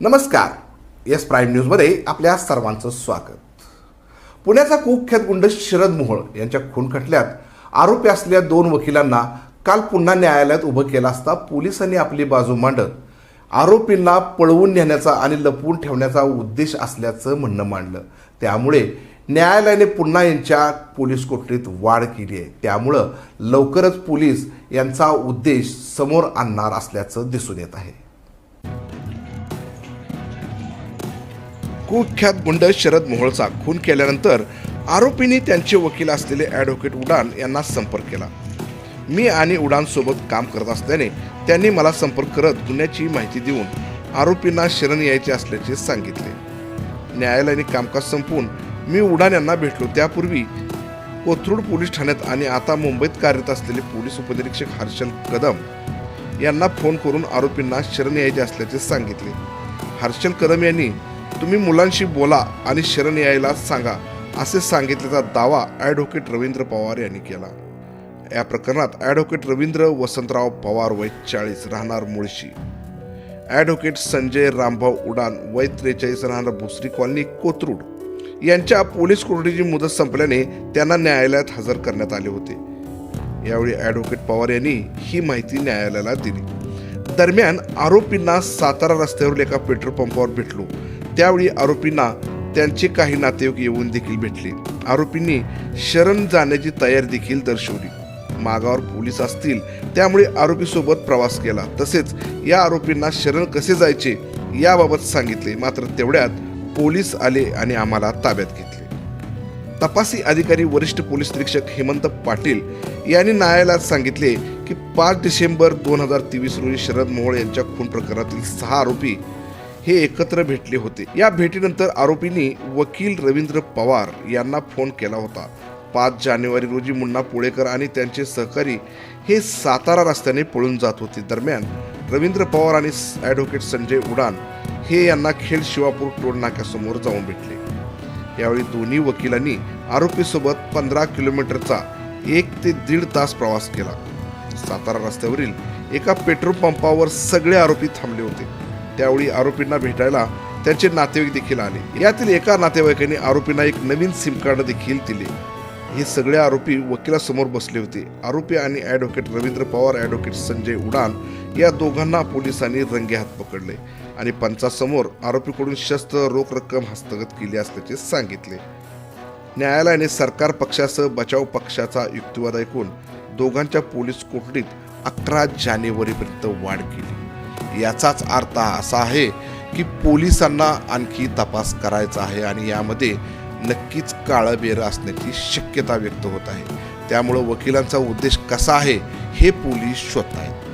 नमस्कार. S prime न्यूजमध्ये आपल्या सर्वांचं स्वागत. पुण्याचा कुख्यात गुंड शरद मोहोळ यांच्या खून खटल्यात आरोपी असलेल्या दोन वकिलांना काल पुन्हा न्यायालयात उभं केलं असता पोलिसांनी आपली बाजू मांडत आरोपींना पळवून नेण्याचा आणि लपवून ठेवण्याचा उद्देश असल्याचं म्हणणं मांडलं. त्यामुळे न्यायालयाने पुन्हा यांच्या पोलीस कोठडीत वाढ केली आहे. त्यामुळं लवकरच पोलीस यांचा उद्देश समोर आणणार असल्याचं दिसून येत आहे. कुख्यात गुंड शरद मोहोळचा खून केल्यानंतर आरोपींनी त्यांचे वकील असलेले ॲडव्होकेट उडान यांना संपर्क केला. मी आणि उडानसोबत काम करत असल्याने त्यांनी मला संपर्क करत गुन्ह्याची माहिती देऊन आरोपींना शरण यायचे असल्याचे सांगितले. न्यायालयाने कामकाज संपवून मी उडान यांना भेटलो. त्यापूर्वी कोथरूड पोलीस ठाण्यात आणि आता मुंबईत कार्यरत असलेले पोलीस उपनिरीक्षक हर्षल कदम यांना फोन करून आरोपींना शरण यायचे असल्याचे सांगितले. हर्षल कदम यांनी तुम्ही मुलांशी बोला आणि शरण यायला सांगा असे सांगितल्याचा दावा ॲडव्होकेट रवींद्र पवार यांनी केला. या प्रकरणात ॲडव्होकेट रवींद्र वसंतराव पवार वय चाळीस राहणार मुळशी. ॲडव्होकेट संजय रामभाऊ उडान वय त्रेचाळीस राहणार भुसरी कॉलनी कोथरूड. यांच्या पोलीस कोठडीची मुदत संपल्याने त्यांना न्यायालयात हजर करण्यात आले होते. यावेळी ॲडव्होकेट पवार यांनी ही माहिती न्यायालयाला दिली. दरम्यान आरोपींना सातारा रस्त्यावरील एका पेट्रोल पंपावर भेटलो. त्यावेळी आरोपींना त्यांचे काही नातेवाईक येऊन देखील भेटले. आरोपींनी शरण जाण्याची तयारी देखील दर्शवली. मागावर पोलीस असतील त्यामुळे आरोपीसोबत प्रवास केला. तसेच या आरोपींना शरण कसे जायचे याबाबत सांगितले. मात्र तेवढ्यात पोलीस आले आणि आम्हाला ताब्यात घेतले. तपासी अधिकारी वरिष्ठ पोलीस निरीक्षक हेमंत पाटील यांनी न्यायालयात सांगितले की पाच डिसेंबर दोन हजार तेवीस रोजी शरद मोहोळ यांच्या खून प्रकरणातील सहा आरोपी हे एकत्र भेटले होते. या भेटीनंतर आरोपींनी वकील रवींद्र पवार यांना फोन केला होता. पाच जानेवारी रोजी मुन्ना पुळेकर आणि त्यांचे सहकारी हे सातारा रस्त्याने पळून जात होते. दरम्यान रवींद्र पवार आणि ॲडव्होकेट संजय उडान हे यांना खेड शिवापूर टोल नाक्यासमोर जाऊन भेटले. यावेळी दोन्ही वकिलांनी आरोपीसोबत पंधरा किलोमीटरचा एक ते दीड तास प्रवास केला. सातारा रस्त्यावरील एका पेट्रोल पंपावर सगळे आरोपी थांबले होते. त्यावेळी आरोपींना भेटायला त्यांचे नातेवाईक देखील आले. यातील एका नातेवाईकाने आरोपींना एक नवीन सिम कार्ड देखील दिले. हे सगळे आरोपी वकिलासमोर बसले होते. आरोपी आणि ॲडव्होकेट रवींद्र पवार ॲडव्होकेट संजय उडान या दोघांना पोलिसांनी रंगेहात पकडले आणि पंचासमोर आरोपीकडून शस्त्र रोख रक्कम हस्तगत केली असल्याचे सांगितले. न्यायालयाने सरकार पक्षासह बचाव पक्षाचा युक्तिवाद ऐकून दोघांच्या पोलीस कोठडीत अकरा जानेवारीपर्यंत वाढ केली. याचाच अर्थ असा आहे की पोलिसांना आणखी तपास करायचा आहे आणि यामध्ये नक्कीच काळबेर असण्याची शक्यता व्यक्त होत आहे. त्यामुळं वकिलांचा उद्देश कसा आहे हे पोलीस शोधत आहेत